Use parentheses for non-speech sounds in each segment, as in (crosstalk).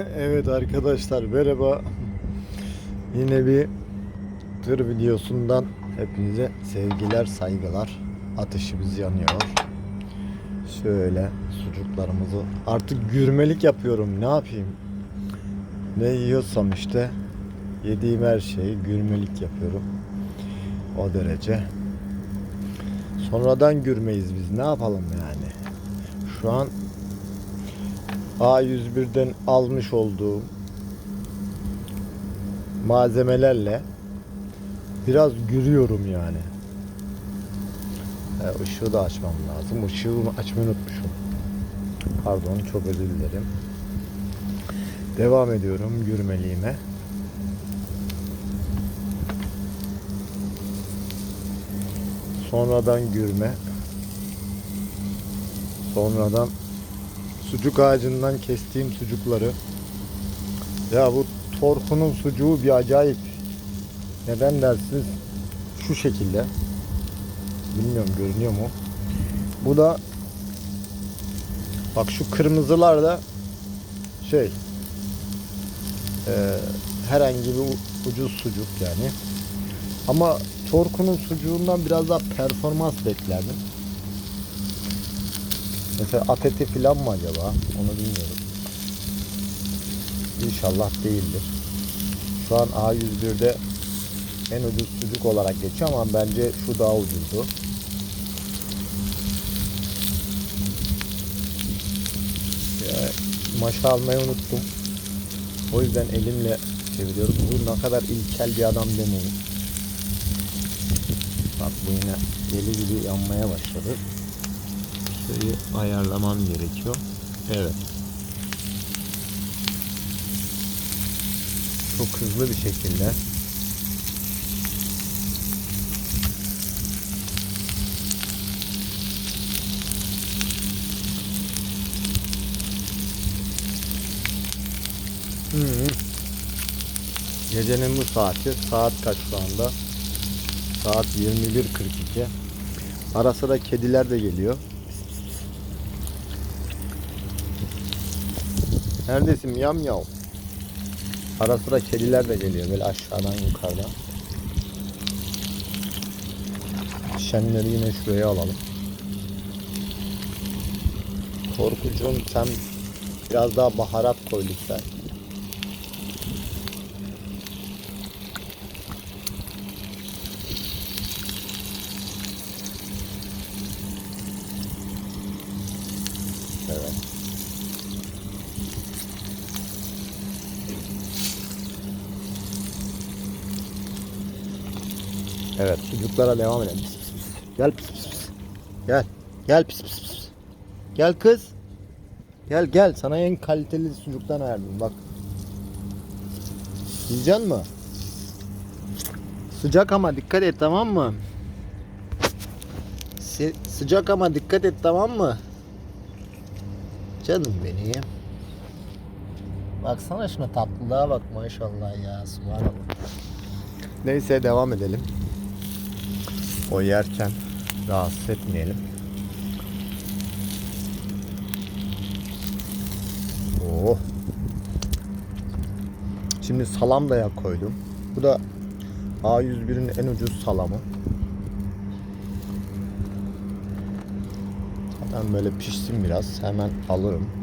(laughs) Evet arkadaşlar merhaba. Yine bir tır videosundan hepinize sevgiler saygılar. Ateşimiz yanıyor. Şöyle sucuklarımızı artık gürmelik yapıyorum ne yapayım. Ne yiyorsam işte yediğim her şeyi gürmelik yapıyorum. O derece. Sonradan gürmeyiz biz ne yapalım yani. Şu an A101'den almış olduğum malzemelerle biraz gürüyorum yani. E, ışığı da açmam lazım. Işığı açmayı unutmuşum. Pardon çok özür dilerim. Devam ediyorum gürmeliğime. Sonradan gürme. Sonradan sucuk ağacından kestiğim sucukları. Ya bu Torku'nun sucuğu bir acayip. Neden dersiniz? Şu şekilde. Bilmiyorum görünüyor mu? Bu da bak şu kırmızılar da şey e, herhangi bir ucuz sucuk yani. Ama Torku'nun sucuğundan biraz daha performans beklerdim Mesela ateti falan mı acaba? Onu bilmiyorum. İnşallah değildir. Şu an A101'de en ucuz sucuk olarak geçiyor ama bence şu daha ucuzdu. Maşa almayı unuttum. O yüzden elimle çeviriyorum. Bu ne kadar ilkel bir adam demeyin. Bak bu yine deli gibi yanmaya başladı sayıyı ayarlamam gerekiyor. Evet. Çok hızlı bir şekilde -hı. Gecenin bu saati saat kaç şu anda? Saat 21.42. Ara sıra kediler de geliyor. Neredesin yam yav? Ara sıra kediler de geliyor böyle aşağıdan yukarıdan. Şenleri yine şuraya alalım. Korkucuğum sen biraz daha baharat koy lütfen. Evet. Evet sucuklara devam edelim. Pis, pis, pis. Gel pis pis pis. Gel. Gel pis pis pis. Gel kız. Gel gel sana en kaliteli sucuktan ayarladım bak. Yiyeceksin mi? Sıcak ama dikkat et tamam mı? Si- sıcak ama dikkat et tamam mı? Canım benim. Baksana şuna tatlılığa bak maşallah ya subhanallah. Neyse devam edelim. O yerken rahatsız etmeyelim. Oh. Şimdi salam da ya koydum. Bu da A101'in en ucuz salamı. Hemen böyle pişsin biraz. Hemen alırım.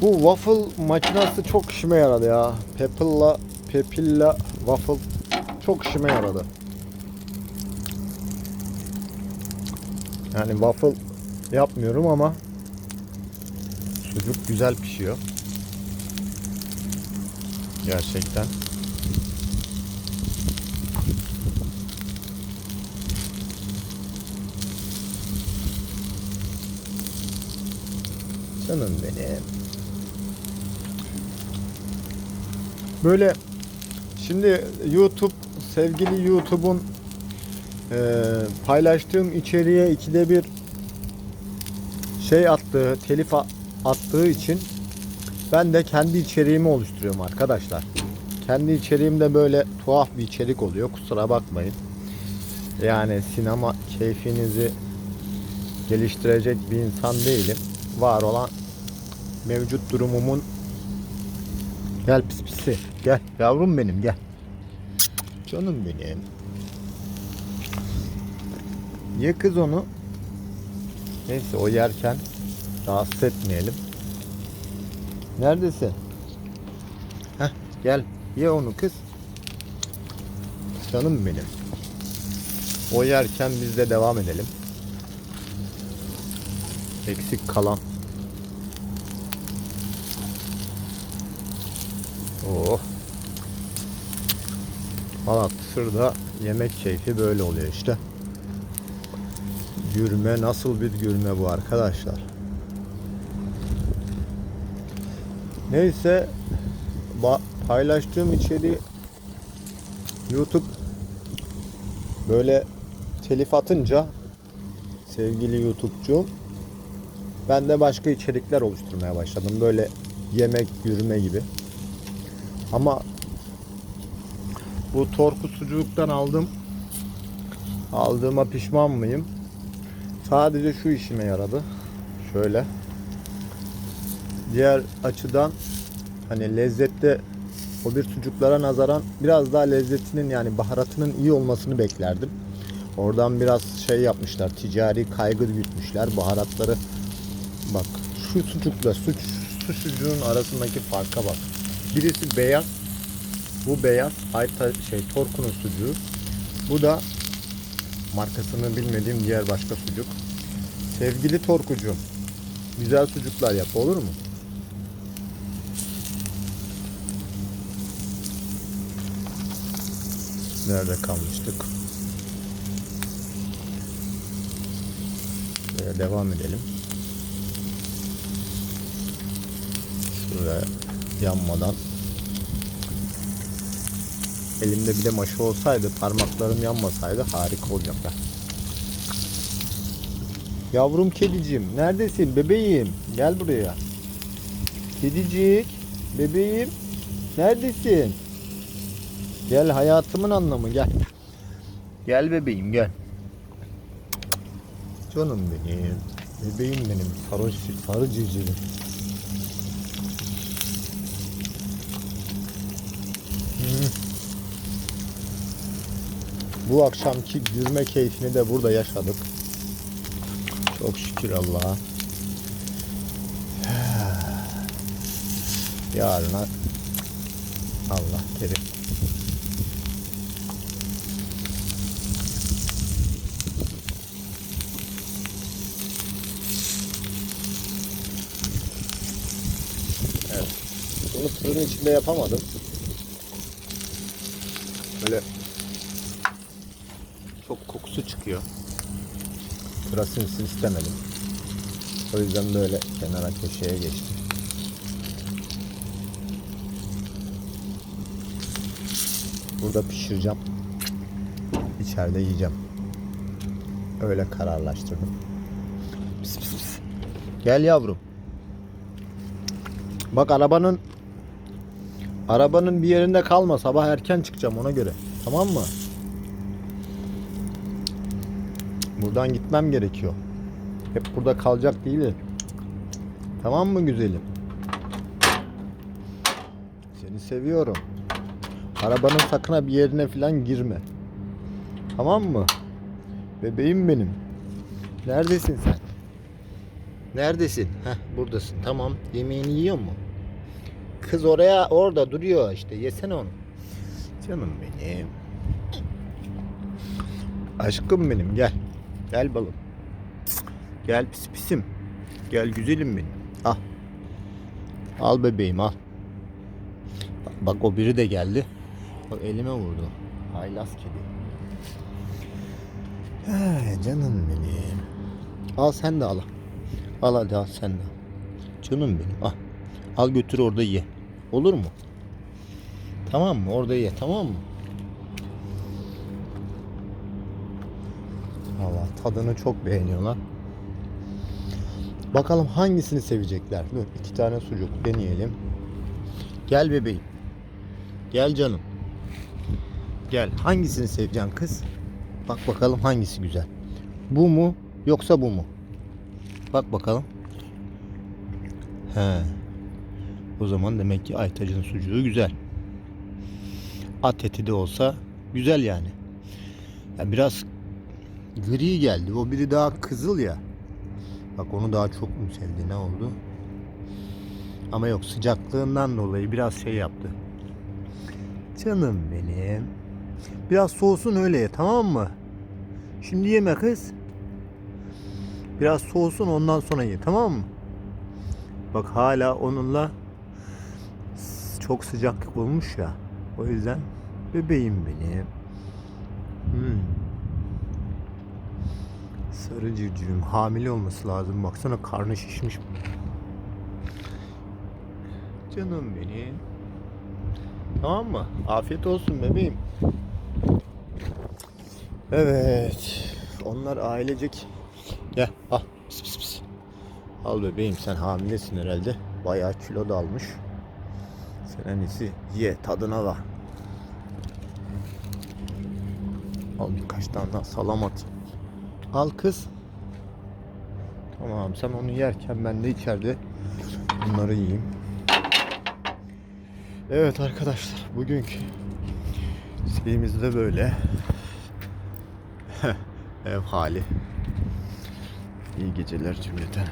Bu waffle makinesi çok işime yaradı ya. Pepilla, Pepilla waffle çok işime yaradı. Yani waffle yapmıyorum ama sucuk güzel pişiyor. Gerçekten. Canım benim. Böyle şimdi YouTube sevgili YouTube'un e, paylaştığım içeriğe ikide bir şey attığı, telif attığı için ben de kendi içeriğimi oluşturuyorum arkadaşlar. Kendi içeriğimde böyle tuhaf bir içerik oluyor. Kusura bakmayın. yani sinema keyfinizi geliştirecek bir insan değilim. Var olan mevcut durumumun Gel pis pisi. Gel yavrum benim gel. Canım benim. Ye kız onu. Neyse o yerken rahatsız etmeyelim. Neredesin? Heh gel ye onu kız. Canım benim. O yerken biz de devam edelim. Eksik kalan. Oh. Malat Sır'da yemek keyfi böyle oluyor işte. Gürme nasıl bir gürme bu arkadaşlar. Neyse paylaştığım içeriği YouTube böyle telif atınca sevgili YouTube'cu ben de başka içerikler oluşturmaya başladım. Böyle yemek, yürüme gibi. Ama bu torku sucuktan aldım. Aldığıma pişman mıyım? Sadece şu işime yaradı. Şöyle. Diğer açıdan hani lezzette o bir sucuklara nazaran biraz daha lezzetinin yani baharatının iyi olmasını beklerdim. Oradan biraz şey yapmışlar. Ticari kaygı gütmüşler. Baharatları bak şu sucukla su, su sucuğun arasındaki farka bak. Birisi beyaz. Bu beyaz. Ayta şey Torku'nun sucuğu. Bu da markasını bilmediğim diğer başka sucuk. Sevgili Torkucuğum. Güzel sucuklar yap olur mu? Nerede kalmıştık? Böyle devam edelim. Şuraya yanmadan elimde bir de maşa olsaydı parmaklarım yanmasaydı harika olacaktı. Yavrum kedicim neredesin bebeğim gel buraya. Kedicik bebeğim neredesin? Gel hayatımın anlamı gel. Gel bebeğim gel. Canım benim. Bebeğim benim. Sarı, sarı civcivim. Bu akşamki gürme keyfini de burada yaşadık. Çok şükür Allah'a. (sighs) Yarına Allah kerim. Evet. Bunu fırın içinde yapamadım. Böyle kokusu çıkıyor. Sıra sinsin istemedim. O yüzden böyle kenara köşeye geçtim. Burada pişireceğim. İçeride yiyeceğim. Öyle kararlaştırdım. Pis pis pis. Gel yavrum. Bak arabanın arabanın bir yerinde kalma. Sabah erken çıkacağım ona göre. Tamam mı? Buradan gitmem gerekiyor. Hep burada kalacak değilim. Tamam mı güzelim? Seni seviyorum. Arabanın sakına bir yerine falan girme. Tamam mı? Bebeğim benim. Neredesin sen? Neredesin? Heh buradasın. Tamam. Yemeğini yiyor mu? Kız oraya orada duruyor işte. Yesene onu. Canım benim. Aşkım benim gel. Gel balım. Gel pis pisim. Gel güzelim benim. Al. Al bebeğim al. Bak, bak o biri de geldi. Bak elime vurdu. Haylaz kedi. Ay, canım benim. Al sen de al. Al hadi al sen de. Canım benim al. Al götür orada ye. Olur mu? Tamam mı? Orada ye tamam mı? Tadını çok beğeniyorlar. Bakalım hangisini sevecekler. Dur iki tane sucuk deneyelim. Gel bebeğim. Gel canım. Gel. Hangisini seveceksin kız? Bak bakalım hangisi güzel. Bu mu yoksa bu mu? Bak bakalım. He. O zaman demek ki Aytac'ın sucuğu güzel. At eti de olsa güzel yani. Ya biraz gri geldi. O biri daha kızıl ya. Bak onu daha çok mu sevdi ne oldu? Ama yok sıcaklığından dolayı biraz şey yaptı. Canım benim. Biraz soğusun öyle tamam mı? Şimdi yeme kız. Biraz soğusun ondan sonra ye tamam mı? Bak hala onunla çok sıcaklık olmuş ya. O yüzden bebeğim benim. Hmm. Sarı civcivim hamile olması lazım. Baksana karnı şişmiş. Canım benim. Tamam mı? Afiyet olsun bebeğim. Evet. Onlar ailecek. Gel al. Pis pis pis. Al bebeğim sen hamilesin herhalde. Bayağı kilo da almış. Sen en iyisi ye tadına bak. Al birkaç tane daha salam at. Al kız. Tamam sen onu yerken ben de içeride bunları yiyeyim. Evet arkadaşlar bugünkü şeyimiz de böyle. (laughs) Ev hali. İyi geceler cümleten.